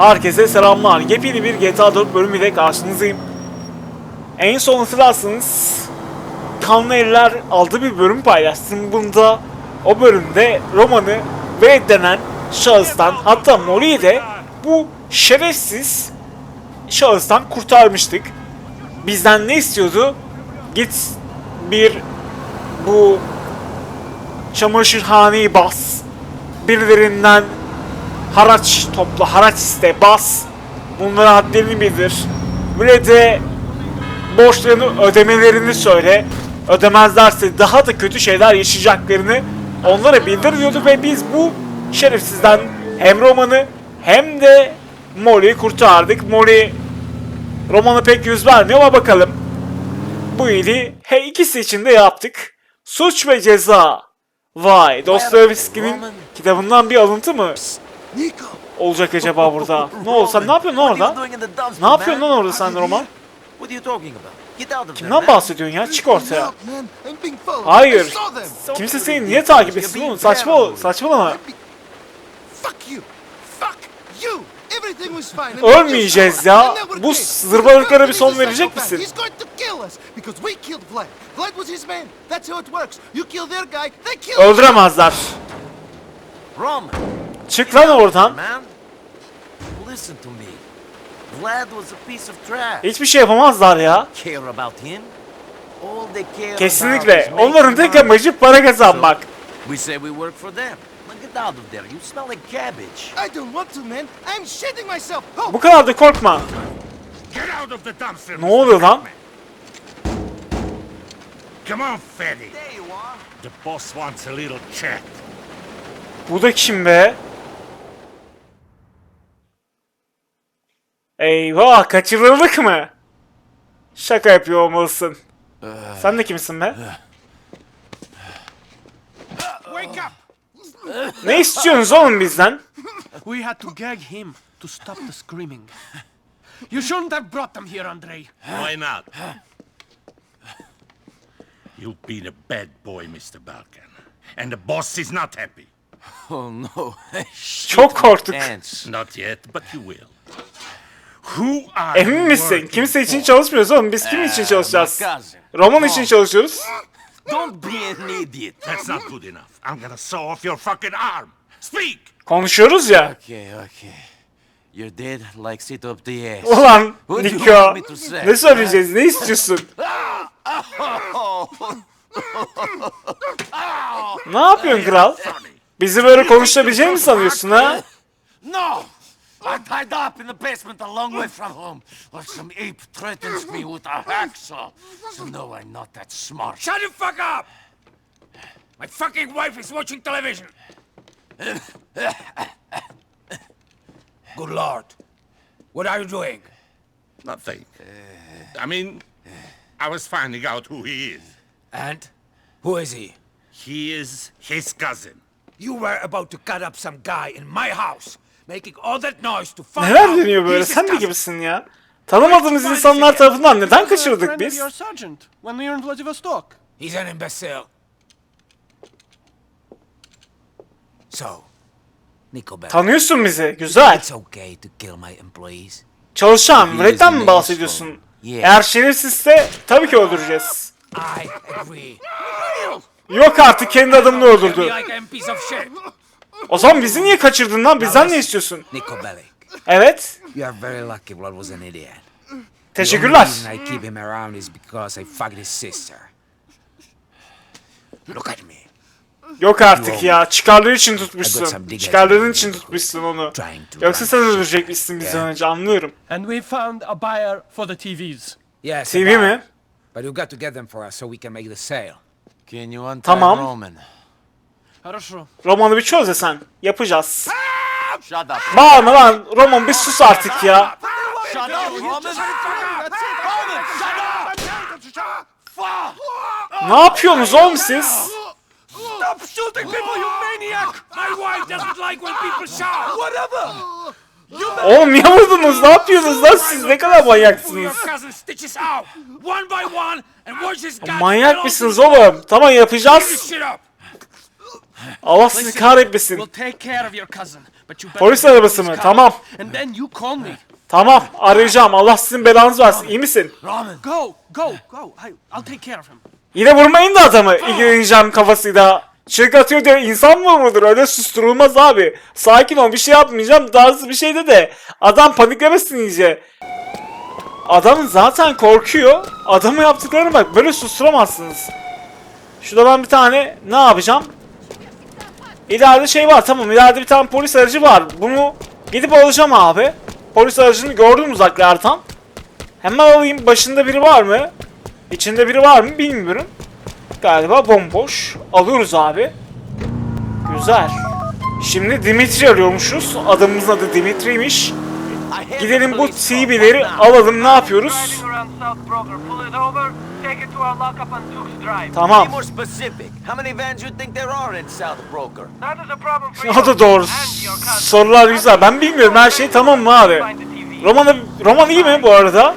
Herkese selamlar. Yepyeni bir GTA 4 bölümüyle karşınızdayım. En son hatırlarsınız Kanlı Eller aldığı bir bölüm paylaştım. Bunda o bölümde Roman'ı Wade denen şahıstan hatta Mori'yi de bu şerefsiz şahıstan kurtarmıştık. Bizden ne istiyordu? Git bir bu çamaşırhaneyi bas. Birilerinden haraç topla, haraç iste, bas. Bunlara hadlerini bildir. De borçlarını ödemelerini söyle. Ödemezlerse daha da kötü şeyler yaşayacaklarını onlara bildiriyordu ve biz bu şerefsizden hem Roman'ı hem de Molly'yi kurtardık. Molly Roman'a pek yüz vermiyor ama bakalım. Bu iyiliği her ikisi için de yaptık. Suç ve ceza. Vay, Dostoyevski'nin kitabından bir alıntı mı Nico! Olacak acaba burada? ne oldu sen ne yapıyorsun lan orada? Ne yapıyorsun lan orada sen Roman? Kimden bahsediyorsun ya? Çık ortaya. Hayır. Kimse seni niye takip etsin oğlum? Saçma saçmalama. Ölmeyeceğiz ya. Bu zırvalıklara bir son verecek misin? Öldüremezler. Roman, Çık lan oradan. man. Listen to me. Vlad was a piece of trash. Hiçbir şey yapamazlar ya. Care about him? All they care about Kesinlikle. Onların tek money. amacı para kazanmak. We say we work for them. Get out of there. You smell like cabbage. I don't want to, man. I'm shitting myself. Oh, Bu kadar da korkma. Get out of the dumpster. Ne oluyor lan? Come on, Freddy. There you are. The boss wants a little chat. Bu da kim be? Eyvah kaçırıldık mı? Şaka yapıyor olmalısın. Sen de kimsin be? Wake up! Ne istiyorsunuz oğlum bizden? We had to gag him to stop the screaming. You shouldn't have brought them here, Andrei. Why not? You've been a bad boy, Mr. Balkan. And the boss is not happy. Oh no. Çok korktuk. Not yet, but you will. Who are Emin misin? Kimse için çalışmıyoruz oğlum. Biz kim için çalışacağız? Roman için çalışıyoruz. Don't be an idiot. That's not good enough. I'm gonna saw off your fucking arm. Speak! Konuşuyoruz ya. Okay, okay. You're dead like sit up the ass. Ulan Niko. Ne söyleyeceğiz? Ne istiyorsun? ne yapıyorsun kral? Bizi böyle konuşabileceğini mi sanıyorsun ha? No! I'm tied up in the basement a long way from home. Or some ape threatens me with a hacksaw. So no, I'm not that smart. Shut the fuck up! My fucking wife is watching television. Good lord. What are you doing? Nothing. I mean, I was finding out who he is. And? Who is he? He is his cousin. You were about to cut up some guy in my house, making all that noise to find Neler out dönüyor böyle? Sen cousin. gibisin ya. Tanımadığımız insanlar tarafından neden kaçırıldık biz? He's an imbecile. So, Nico Bell. Tanıyorsun bizi. Güzel. It's okay to kill my employees. Çalışan. İs mi bahsediyorsun? Eğer şerefsizse tabii ki öldüreceğiz. I agree. Yok artık kendi adamını Kill öldürdü. O zaman bizi niye kaçırdın lan? Bizden ne istiyorsun? Nico Bellic, Evet. you are very lucky Vlad was an idiot. The only Teşekkürler. reason I keep him around is because I fucked his sister. Look at me. Yok artık ya. Çıkarları için tutmuşsun. Çıkarların için tutmuşsun onu. Yoksa sen öldürecekmişsin Yeah. önce anlıyorum. And we found a buyer for the TVs. Yes, TV mi? But you got to get them for us so we can make the sale. Can you untie Tamam. Roman? Хорошо. Romanı bir çöz de sen. Yapacağız. Shut up. Bağırma lan. Roman bir sus artık ya. Shut up, Roman! Ne yapıyorsunuz oğlum siz? Stop shooting people, you maniac! My wife doesn't like when people shout! Whatever! Oğlum niye vurdunuz? Ne yapıyorsunuz lan siz? Ne kadar Your manyaksınız? cousin stitches out, one by one, and watch his guts Manyak fall mısınız to the oğlum? Tamam Give this yapacağız. shit up! Allah sizi kahretmesin. Polis arabası mı? Tamam. Tamam arayacağım. Allah sizin belanızı versin. İyi misin? Go, go, go. I'll take care of him. Yine vurmayın da adamı. İlgileneceğim kafasıyla. Çığlık atıyor diye insan mı vurulur? Öyle susturulmaz abi. Sakin ol bir şey yapmayacağım. Tarzı bir şeyde de. Adam paniklemesin iyice. Adam zaten korkuyor. Adamı yaptıklarına bak. Böyle susturamazsınız. Şurada ben bir tane ne yapacağım? İleride şey var tamam ileride bir tane polis aracı var. Bunu gidip alacağım abi. Polis aracını gördüm uzaklardan. Hemen alayım. Başında biri var mı? İçinde biri var mı bilmiyorum. Galiba bomboş. Alıyoruz abi. Güzel. Şimdi Dimitri arıyormuşuz. Adamımızın adı Dimitri'ymiş. Gidelim bu TV'leri alalım. Ne yapıyoruz? Take it to our lockup on Tooks Drive. Tamam. Be more specific. How many vans you think there are in South Broker? That is a problem for you O da doğru. Sorular güzel. Ben bilmiyorum. Her şey tamam mı abi? Find the TV. Roman, Roman iyi mi bu arada?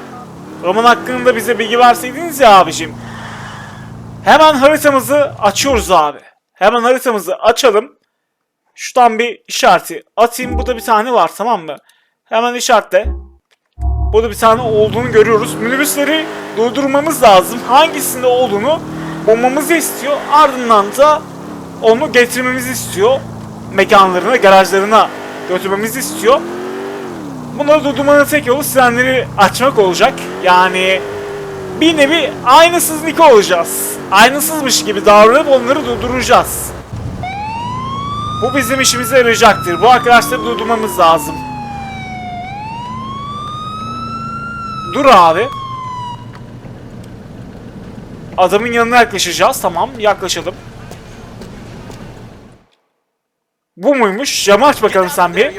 Roman hakkında bize bilgi verseydiniz ya abicim. Hemen haritamızı açıyoruz abi. Hemen haritamızı açalım. Şuradan bir işareti atayım. Burada bir tane var tamam mı? Hemen işaretle. Burada bir tane olduğunu görüyoruz. Minibüsleri durdurmamız lazım. Hangisinde olduğunu bulmamızı istiyor. Ardından da onu getirmemizi istiyor. Mekanlarına, garajlarına götürmemizi istiyor. Bunları durdurmanın tek yolu sirenleri açmak olacak. Yani bir nevi aynısız Niko olacağız. Aynısızmış gibi davranıp onları durduracağız. Bu bizim işimize yarayacaktır. Bu arkadaşları durdurmamız lazım. Dur abi. Adamın yanına yaklaşacağız. Tamam yaklaşalım. Bu muymuş? Camı aç bakalım sen bir.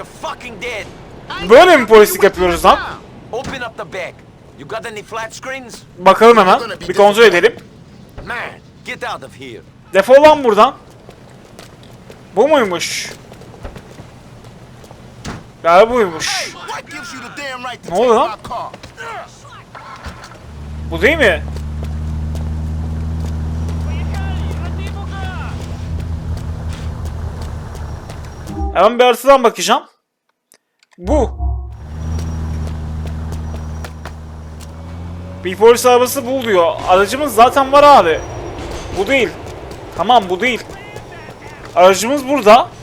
Böyle mi polislik yapıyoruz lan? Bakalım hemen. Bir kontrol edelim. Defol lan buradan. Bu muymuş? Galiba buymuş. Ne oluyor lan? Bu değil mi? Hemen bir haritadan bakacağım. Bu. Bir polis arabası bul diyor. Aracımız zaten var abi. Bu değil. Tamam bu değil. Aracımız burada.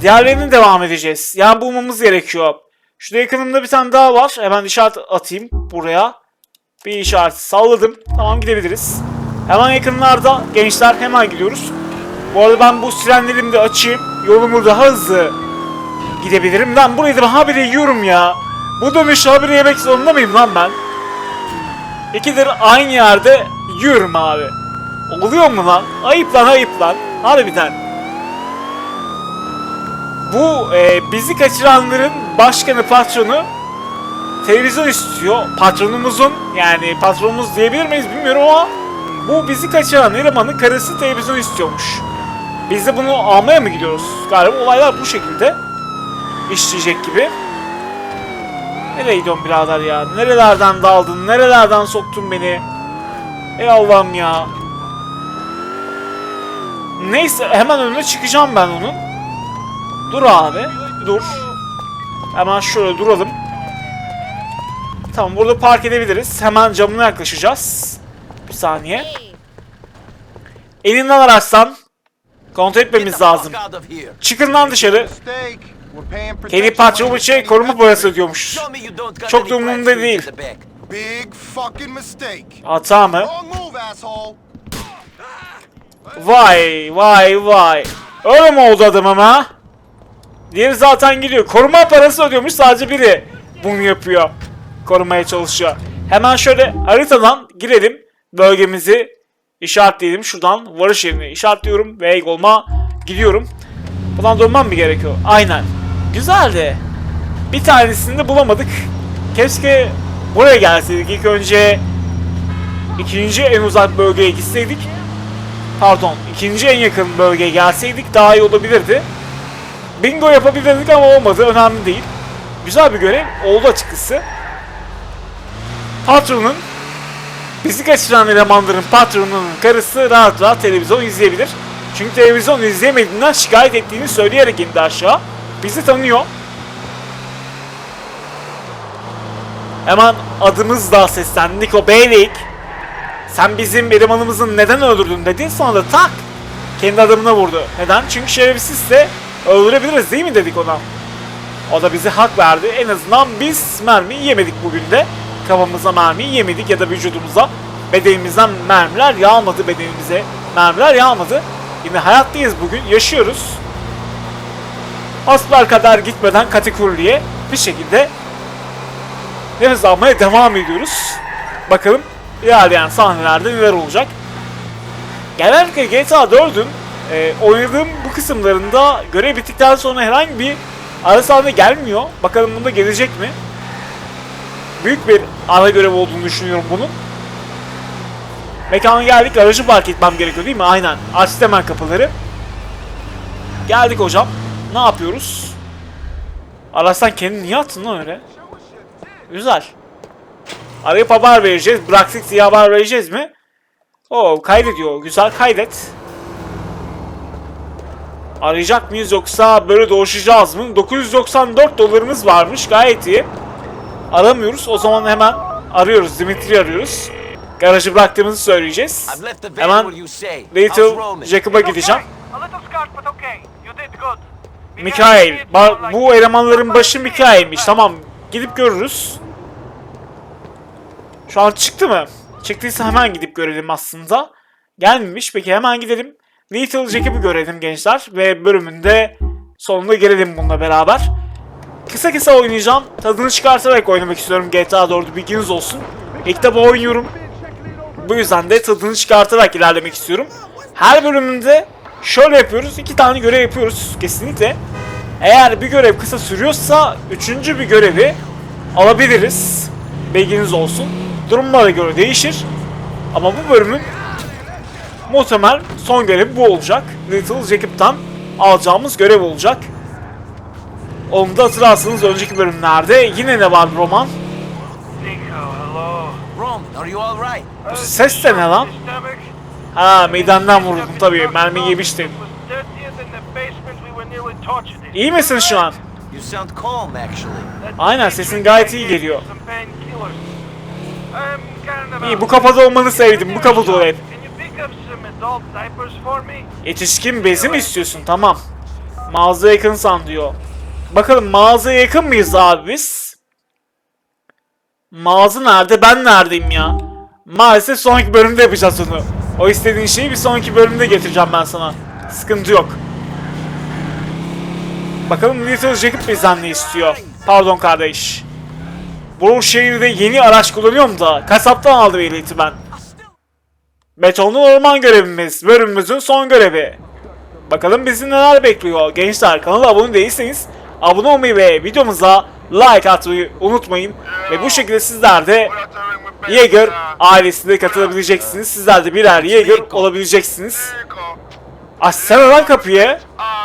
Diğerlerini devam edeceğiz. Yani bulmamız gerekiyor. Şurada yakınımda bir tane daha var. Hemen işaret atayım buraya. Bir işaret salladım. Tamam gidebiliriz. Hemen yakınlarda gençler hemen gidiyoruz. Bu arada ben bu sirenlerimi de açayım. Yolumu daha hızlı gidebilirim. Lan burayı da habire yiyorum ya. Bu dönüşü habire yemek zorunda mıyım lan ben? İkidir aynı yerde yiyorum abi. Oluyor mu lan? Ayıp lan ayıp lan. Harbiden. Bu e, bizi kaçıranların başkanı patronu televizyon istiyor. Patronumuzun yani patronumuz diyebilir miyiz bilmiyorum ama bu bizi kaçıran elemanın karısı televizyon istiyormuş. Biz de bunu almaya mı gidiyoruz? Galiba olaylar bu şekilde işleyecek gibi. Nereye gidiyorsun birader ya? Nerelerden daldın? Nerelerden soktun beni? Ey Allah'ım ya. Neyse hemen önüne çıkacağım ben onun. Dur abi. Dur. Hemen şöyle duralım. Tamam burada park edebiliriz. Hemen camına yaklaşacağız. Bir saniye. Elinden araçtan kontrol etmemiz lazım. Çıkın lan dışarı. Kenny protection Patrovic'e money. koruma parası ödüyormuş. Çok da umurumda değil. Hata mı? Vay vay vay. Öyle mi oldu adam ama? Diğeri zaten gidiyor. Koruma parası ödüyormuş sadece biri bunu yapıyor. Korumaya çalışıyor. Hemen şöyle haritadan girelim. Bölgemizi işaretleyelim. Şuradan varış yerini işaretliyorum ve Egolm'a gidiyorum. Buradan dönmem mi gerekiyor? Aynen. Güzeldi. Bir tanesini de bulamadık. Keşke buraya gelseydik. İlk önce ikinci en uzak bölgeye gitseydik pardon ikinci en yakın bölgeye gelseydik daha iyi olabilirdi. Bingo yapabilirdik ama olmadı önemli değil. Güzel bir görev oldu açıkçası. Patronun bizi kaçıran elemanların patronunun karısı rahat rahat televizyon izleyebilir. Çünkü televizyon izleyemediğinden şikayet ettiğini söyleyerek indi aşağı. Bizi tanıyor. Hemen adımızla seslendi. Niko Beylik. Sen bizim elemanımızı neden öldürdün dedi. Sonra da tak kendi adamına vurdu. Neden? Çünkü şerefsizse öldürebiliriz değil mi dedik ona. O da bize hak verdi. En azından biz mermi yemedik bugün de. Kafamıza mermi yemedik ya da vücudumuza. Bedenimizden mermiler yağmadı bedenimize. Mermiler yağmadı. Yine hayattayız bugün. Yaşıyoruz. Asper kadar gitmeden katikurliye bir şekilde nefes almaya devam ediyoruz. Bakalım ilerleyen sahnelerde neler olacak. Genellikle GTA 4'ün e, oynadığım bu kısımlarında görev bittikten sonra herhangi bir ara sahne gelmiyor. Bakalım bunda gelecek mi? Büyük bir ara görev olduğunu düşünüyorum bunun. Mekana geldik. Aracı park etmem gerekiyor değil mi? Aynen. Açtı hemen kapıları. Geldik hocam. Ne yapıyoruz? Araçtan kendini niye attın lan öyle? Güzel. Arayıp haber vereceğiz. Bıraktık diye haber vereceğiz mi? Oo kaydediyor. Güzel kaydet. Arayacak mıyız yoksa böyle dolaşacağız mı? 994 dolarımız varmış. Gayet iyi. Aramıyoruz. O zaman hemen arıyoruz. Dimitri arıyoruz. Garajı bıraktığımızı söyleyeceğiz. Hemen Little? Jacob'a gideceğim. Mikael. bu elemanların başı Mikael'miş. Tamam. Gidip görürüz. Şu an çıktı mı? Çıktıysa hemen gidip görelim aslında. Gelmemiş. Peki hemen gidelim. Little Jacob'ı görelim gençler. Ve bölümünde sonunda gelelim bununla beraber. Kısa kısa oynayacağım. Tadını çıkartarak oynamak istiyorum GTA 4'ü bilginiz olsun. İlk defa oynuyorum. Bu yüzden de tadını çıkartarak ilerlemek istiyorum. Her bölümünde şöyle yapıyoruz. iki tane görev yapıyoruz kesinlikle. Eğer bir görev kısa sürüyorsa üçüncü bir görevi alabiliriz. Bilginiz olsun. Durumlara göre değişir. Ama bu bölümün muhtemel son görevi bu olacak. Little Jacob'tan alacağımız görev olacak. Onu da hatırlarsınız önceki bölümlerde yine ne var roman? Uh, Ses de ne lan? Ha midenden vuruldum tabii mermi yemiştim. İyi misin şu an? Aynen, sesin gayet iyi geliyor. of İyi bu kafada olmanı sevdim. Bu kafada ol Yetişkin bezi mi istiyorsun? Tamam. Mağazaya yakınsan diyor. Bakalım mağazaya yakın mıyız abi biz? Mağaza nerede? Ben neredeyim ya? Maalesef sonraki bölümde yapacağız onu. O istediğin şeyi bir sonraki bölümde getireceğim ben sana. Sıkıntı yok. Bakalım Little Jacob bizden ne istiyor? Pardon kardeş. Bu şehirde yeni araç kullanıyorum da kasaptan aldım ehliyeti ben. Betonlu orman görevimiz. Bölümümüzün son görevi. Bakalım bizi neler bekliyor. Gençler kanala abone değilseniz abone olmayı ve videomuza like atmayı unutmayın. Ve bu şekilde sizler de Jaeger ailesine katılabileceksiniz. Sizler de birer Jaeger olabileceksiniz. Açsana lan kapıyı.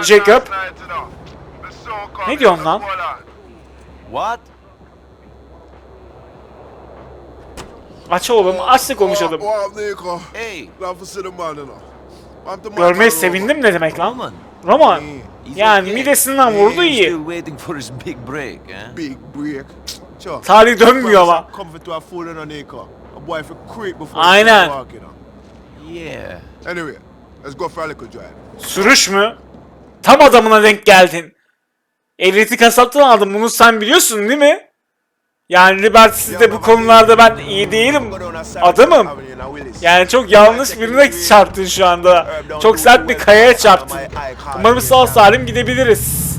Jacob. Ne diyorsun lan? What? Aç oğlum aç da konuşalım. Hey, Görmeye sevindim ne demek lan? Roman. Yani midesinden vurdu iyi. Eh? Tarih dönmüyor ama. Aynen. he walk, you know. Yeah. Anyway, let's go for a little drive. Sürüş mü? Tam adamına denk geldin. Ehliyeti kasaptan aldım bunu sen biliyorsun değil mi? Yani Liberty'de bu konularda ben iyi değilim. Adamım. Yani çok yanlış birine çarptın şu anda. Çok sert bir kayaya çarptın. Umarım sağ salim gidebiliriz.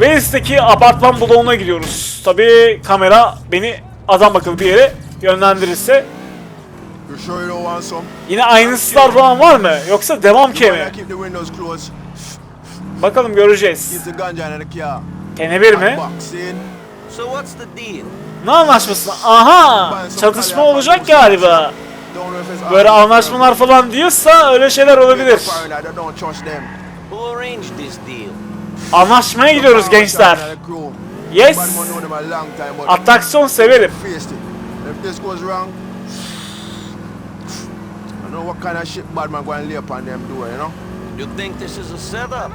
Venice'deki apartman bloğuna gidiyoruz. Tabii kamera beni adam akıllı bir yere yönlendirirse. Yine aynısılar falan var mı? Yoksa devam ki mi? Bakalım göreceğiz. Kenebir mi? So what's the deal? Ne anlaşması? Aha! Çatışma olacak galiba. Böyle anlaşmalar falan diyorsa öyle şeyler olabilir. Anlaşmaya gidiyoruz gençler. Yes. Atraksiyon severim. What kind of shit bad man going to lay upon them door, you know? You think this is a setup?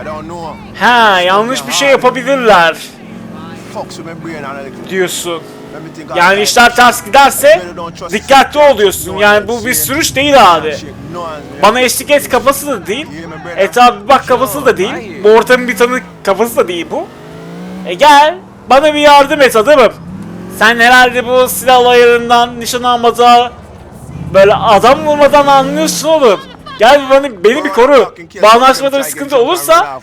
I don't know. Ha yanlış bir şey yapabilirler diyorsun. Yani işler ters giderse dikkatli ol diyorsun. Yani bu bir sürüş değil abi. Man. Bana eşlik et kafası da değil. Etrafı bak kafası da değil. Bu ortamın bir tanı kafası da değil bu. E gel. Bana bir yardım et adamım. Sen herhalde bu silah olaylarından nişan almada böyle adam vurmadan anlıyorsun oğlum. Gel bana, beni bir koru. Bağlaşmada bir sıkıntı olursa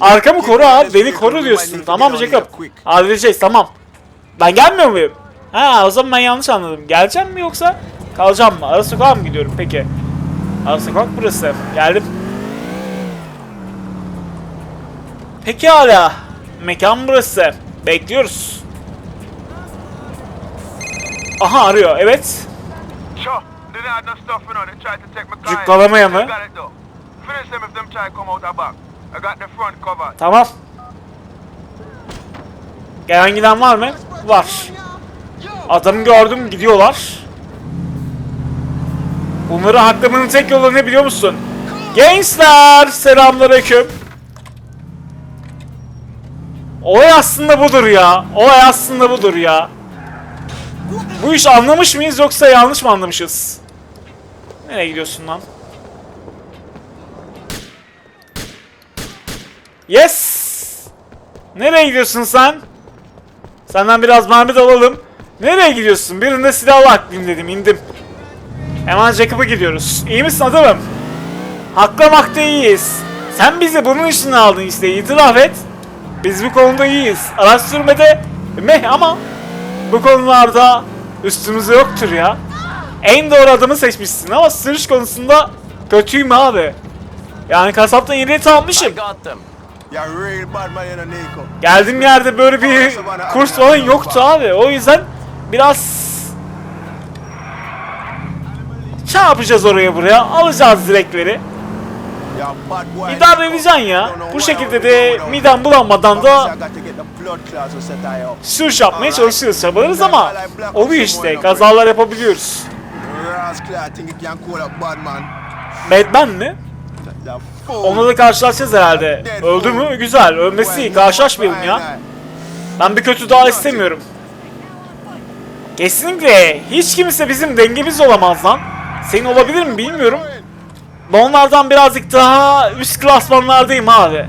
arkamı koru abi. Beni koru diyorsun. Tamam mı Jacob? Halledeceğiz tamam. Ben gelmiyor muyum? Ha o zaman ben yanlış anladım. Geleceğim mi yoksa kalacağım mı? Ara sokağa mı gidiyorum peki? Ara sokak burası. Geldim. Peki hala. Mekan burası. Bekliyoruz. Aha arıyor. Evet. Sure, Cukkalamaya mı? Tamam. Gelen giden var mı? Var. Adamı gördüm gidiyorlar. Bunları haklamanın tek yolu ne biliyor musun? Gençler selamünaleyküm. Olay aslında budur ya. Olay aslında budur ya. Bu iş anlamış mıyız yoksa yanlış mı anlamışız? Nereye gidiyorsun lan? Yes! Nereye gidiyorsun sen? Senden biraz mermi alalım. Nereye gidiyorsun? Birinde silahla aklım dedim indim. Hemen Jacob'a gidiyoruz. İyi misin adamım? Haklamakta iyiyiz. Sen bizi bunun için aldın işte itiraf et. Biz bu konuda iyiyiz. Araç sürmede meh ama bu konularda üstümüzde yoktur ya. En doğru adamı seçmişsin ama sürüş konusunda kötüyüm abi. Yani kasaptan ehliyet I almışım. Geldiğim yerde böyle bir kurs falan yoktu abi. O yüzden biraz yapacağız oraya buraya. Alacağız direkleri. İdare edeceksin ya. Bu şekilde de midem bulanmadan da sürüş yapmaya çalışıyoruz. Çabalarız ama oluyor işte. Kazalar yapabiliyoruz. Rascal, I think you can call a bad man. Batman mi? Onunla da karşılaşacağız herhalde. Öldü mü? Güzel. Ölmesi iyi. Karşılaşmayalım ya. Ben bir kötü daha istemiyorum. Kesinlikle hiç kimse bizim dengemiz olamaz lan. Senin olabilir mi bilmiyorum. Ben onlardan birazcık daha üst klasmanlardayım abi.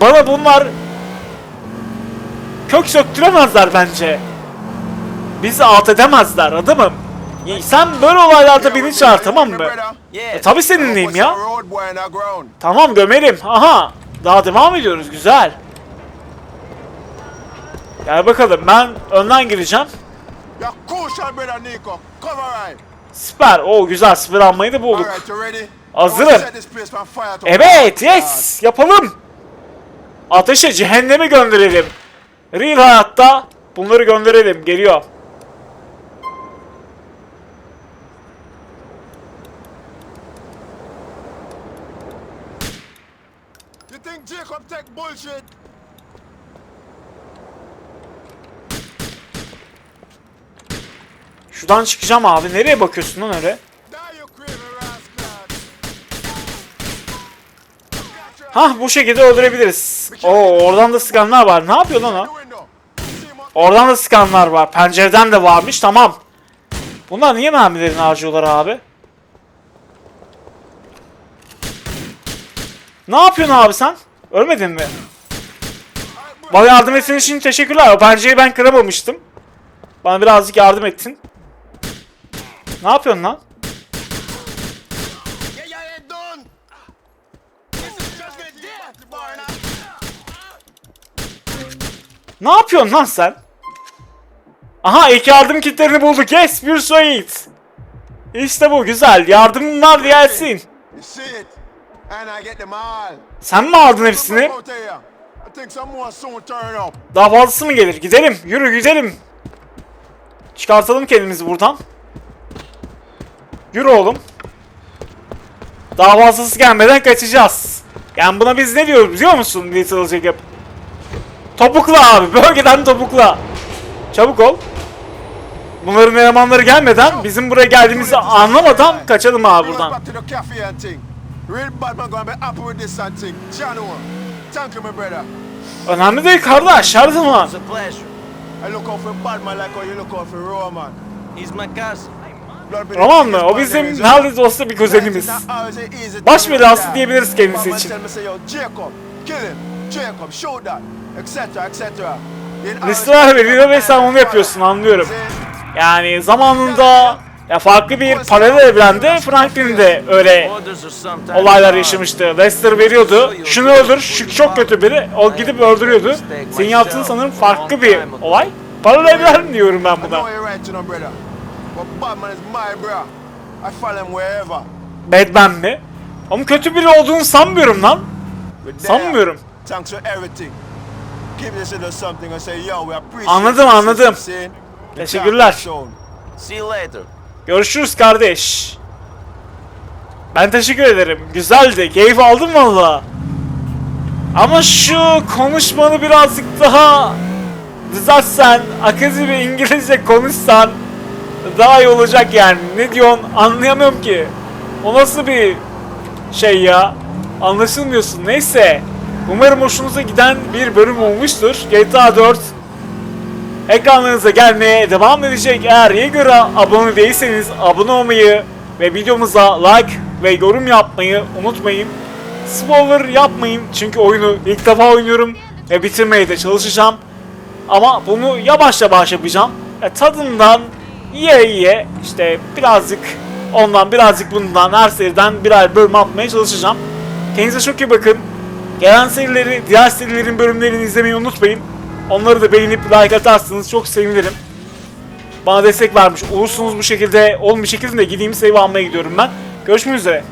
Bana bunlar kök söktüremezler bence. Bizi alt edemezler adamım. Sen böyle olaylarda beni çağır tamam mı? E, tabii seninleyim ya. Tamam gömelim. Aha. Daha devam ediyoruz. Güzel. Gel bakalım. Ben önden gireceğim. Süper. O güzel. Sıfır almayı da bulduk. Hazırım. Evet. Yes. Yapalım. Ateşe cehenneme gönderelim. Real hayatta bunları gönderelim. Geliyor. You think Jacob take bullshit? Şuradan çıkacağım abi. Nereye bakıyorsun lan öyle? Hah bu şekilde öldürebiliriz. Oo oradan da sıkanlar var. Ne yapıyor lan o? Oradan da sıkanlar var. Pencereden de varmış. Tamam. Bunlar niye mermilerini harcıyorlar abi? Ne yapıyorsun abi sen? Ölmedin mi? Bana yardım ettiğin için teşekkürler. O pencereyi ben kıramamıştım. Bana birazcık yardım ettin. Ne yapıyorsun lan? Ne yapıyorsun lan sen? Aha ilk yardım kitlerini bulduk. Yes bir Sait. İşte bu güzel. Yardımlar gelsin. Sen mi aldın hepsini? Daha fazlası mı gelir? Gidelim. Yürü gidelim. Çıkartalım kendimizi buradan. Yürü oğlum. Daha fazlası gelmeden kaçacağız. Yani buna biz ne diyoruz biliyor musun Little Jacob? Topukla abi. Bölgeden topukla. Çabuk ol. bunların elemanları gelmeden bizim buraya geldiğimizi anlamadan kaçalım abi buradan. Real bad man gonna be happy with this and thing. Channel. Thank you, my brother. Önemli değil kardeş her zaman. It's a pleasure. I look out for bad man like how you look out for Roman. He's my cousin. Roman mı? O bizim neredeyse olsa bir kuzenimiz. Baş belası diyebiliriz kendisi man için. Listeler veriyor ve sen onu yapıyorsun anlıyorum. Yani zamanında ya farklı bir paralel evrende Franklin de öyle olaylar yaşamıştı. Lester veriyordu. Şunu öldür, şu çok kötü biri. O gidip öldürüyordu. Senin yaptığın sanırım farklı bir olay. Paralel evren diyorum ben buna. Batman mi? Ama kötü biri olduğunu sanmıyorum lan. Sanmıyorum. Anladım, anladım. Teşekkürler. See you later. Görüşürüz kardeş. Ben teşekkür ederim. Güzeldi. Keyif aldım valla. Ama şu konuşmanı birazcık daha düzeltsen, akıcı bir İngilizce konuşsan daha iyi olacak yani. Ne diyorsun anlayamıyorum ki. O nasıl bir şey ya? Anlaşılmıyorsun. Neyse. Umarım hoşunuza giden bir bölüm olmuştur. GTA 4 ekranlarınıza gelmeye devam edecek. Eğer iyi göre abone değilseniz abone olmayı ve videomuza like ve yorum yapmayı unutmayın. Spoiler yapmayın çünkü oyunu ilk defa oynuyorum ve bitirmeye de çalışacağım. Ama bunu yavaş yavaş yapacağım. E, tadından yiye yiye işte birazcık ondan birazcık bundan her seriden birer bölüm atmaya çalışacağım. Kendinize çok iyi bakın. Gelen serileri, diğer serilerin bölümlerini izlemeyi unutmayın. Onları da beğenip like atarsınız çok sevinirim. Bana destek vermiş olursunuz bu şekilde. Olmuş şekilde de gideyim save almaya gidiyorum ben. Görüşmek üzere.